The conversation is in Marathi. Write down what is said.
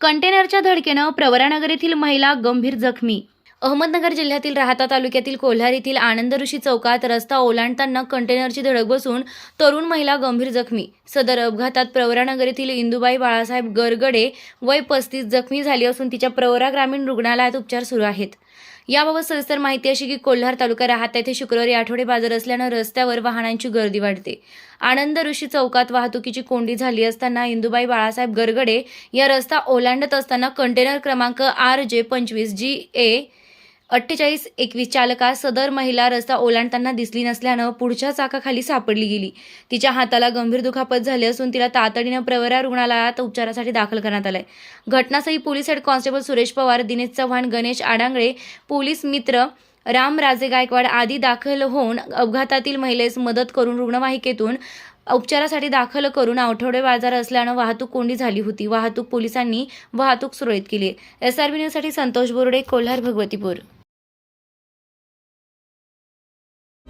कंटेनरच्या धडकेनं प्रवरानगर येथील महिला गंभीर जखमी. अहमदनगर जिल्ह्यातील राहता तालुक्यातील कोल्हार येथील आनंद ऋषी चौकात रस्ता ओलांडताना कंटेनरची धडक बसून तरुण महिला गंभीर जखमी. सदर अपघातात प्रवरानगर येथील इंदुबाई बाळासाहेब गरगडे वय पस्तीस जखमी झाली असून तिच्या प्रवरा ग्रामीण रुग्णालयात उपचार सुरू आहेत. याबाबत सविस्तर माहिती अशी की कोल्हार तालुका राहता येथे शुक्रवारी आठवडे बाजार असल्यानं रस्त्यावर वाहनांची गर्दी वाढते. आनंद ऋषी चौकात वाहतुकीची कोंडी झाली असताना इंदुबाई बाळासाहेब गरगडे या रस्ता ओलांडत असताना कंटेनर क्रमांक आर जे पंचवीस जी ए अठ्ठेचाळीस एकवीस चालकास सदर महिला रस्ता ओलांडताना दिसली नसल्यानं पुढच्या चाकाखाली सापडली गेली. तिच्या हाताला गंभीर दुखापत झाली असून तिला तातडीनं प्रवरा रुग्णालयात उपचारासाठी दाखल करण्यात आलंय. घटनास्थळी police head constable Suresh Pawar Dinesh Chavan Ganesh Adangale police मित्र राम राजे गायकवाड आदी दाखल होऊन अपघातातील महिलेस मदत करून रुग्णवाहिकेतून उपचारासाठी दाखल करून आठवडे बाजार असल्यानं वाहतूक कोंडी झाली होती. वाहतूक पोलिसांनी वाहतूक सुरळीत केली एसआरबी न्यूजसाठी संतोष बोर्डे कोल्हार भगवतीपूर.